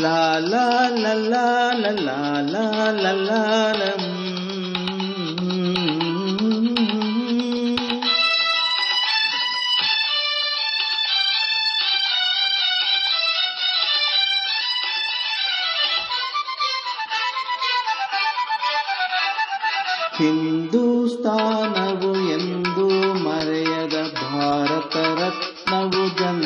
ಲಾ ಲಾ ಲಾ ಲಾ ಲಾ ಲಾ ಲಾ ಲಾ ಲಾ ಲಂ. ಹಿಂದೂಸ್ತಾನವು ಎಂದು ಮರೆಯದ ಭಾರತ ರತ್ನವು ಜನ್ಮಿಸಲಿ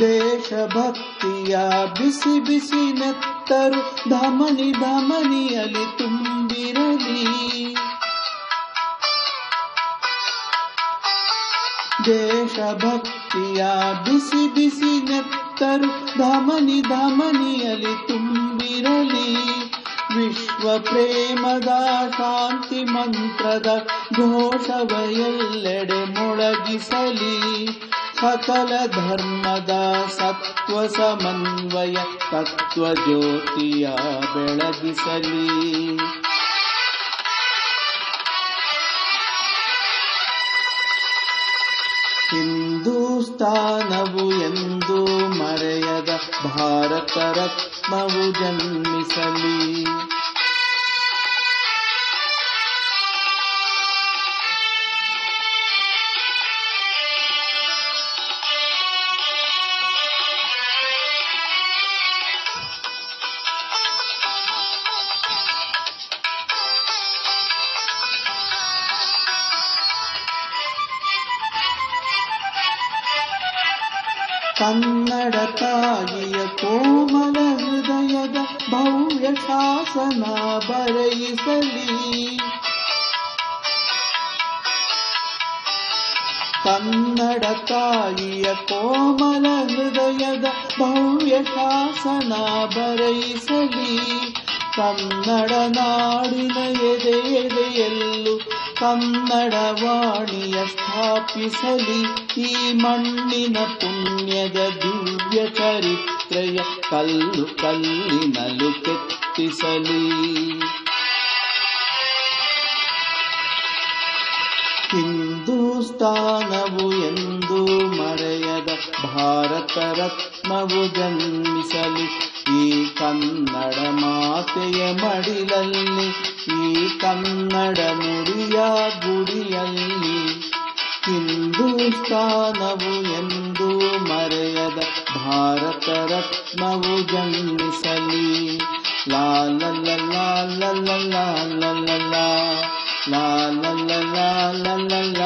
ದೇಶಭಕ್ತಿಯ ಬಿಸಿ ಬಿಸಿ ನೆತ್ತರು ಧಮನಿ ಧಮನಿಯಲಿ ತುಂಬಿರಲಿ. ದೇಶಭಕ್ತಿಯ ಬಿಸಿ ಬಿಸಿ ನೆತ್ತರು ಧಮನಿ ಧಮನಿಯಲಿ ತುಂಬಿರಲಿ. ವಿಶ್ವ ಪ್ರೇಮದ ಶಾಂತಿ ಮಂತ್ರದ ಘೋಷವ ಎಲ್ಲೆಡೆ ಮೊಳಗಿಸಲಿ. ಸಕಲ ಧರ್ಮದ ಸತ್ವ ಸಮನ್ವಯ ತತ್ವ ಜ್ಯೋತಿಯ ಬೆಳಗಿಸಲಿ ಹಿಂದೂಸ್ತಾನವು ಎಂದು ಮರೆಯದ ಭಾರತ ರತ್ನವು ಜನ್ಮಿಸಲಿ ಕನ್ನಡ ತಾಯಿಯ ಕೋಮಲ ಹೃದಯದ ಭವ್ಯ ಶಾಸನ ಬರೆಯಿಸಲಿ ಕನ್ನಡ ತಾಯಿಯ ಕೋಮಲ ಹೃದಯದ ಭವ್ಯ ಶಾಸನ ಬರೆಯಿಸಲಿ ಕನ್ನಡ ನಾಡಿನ ಎದೆ ಎದೆಯಲ್ಲೂ ಕನ್ನಡ ವಾಣಿಯ ಸ್ಥಾಪಿಸಲಿ. ಈ ಮಣ್ಣಿನ ಪುಣ್ಯದ ದಿವ್ಯ ಚರಿತ್ರೆಯ ಕಲ್ಲು ಕಲ್ಲಿನಲು ಕೆತ್ತಿಸಲಿ. ಹಿಂದೂಸ್ತಾನವು ಎಂದು ಮರೆಯದ ಭಾರತ ರತ್ನವು ಜನ್ಮಿಸಲಿ ಈ ಕನ್ನಡ ಮಾತೆಯ ಮಡಿಲಲ್ಲಿ ಈ ಕನ್ನಡ ಗುಡಿಯಲ್ಲಿ ಹಿಂದೂಸ್ತಾನವು ಎಂದು ಮರೆಯದ ಭಾರತ ರತ್ನವು ಜನ್ಮಿಸಲಿ ಲಾಲ ಲಾಲ ಲಾಲ ಲಾಲ ಲಾಲ ಲಾಲ ಲಾಲ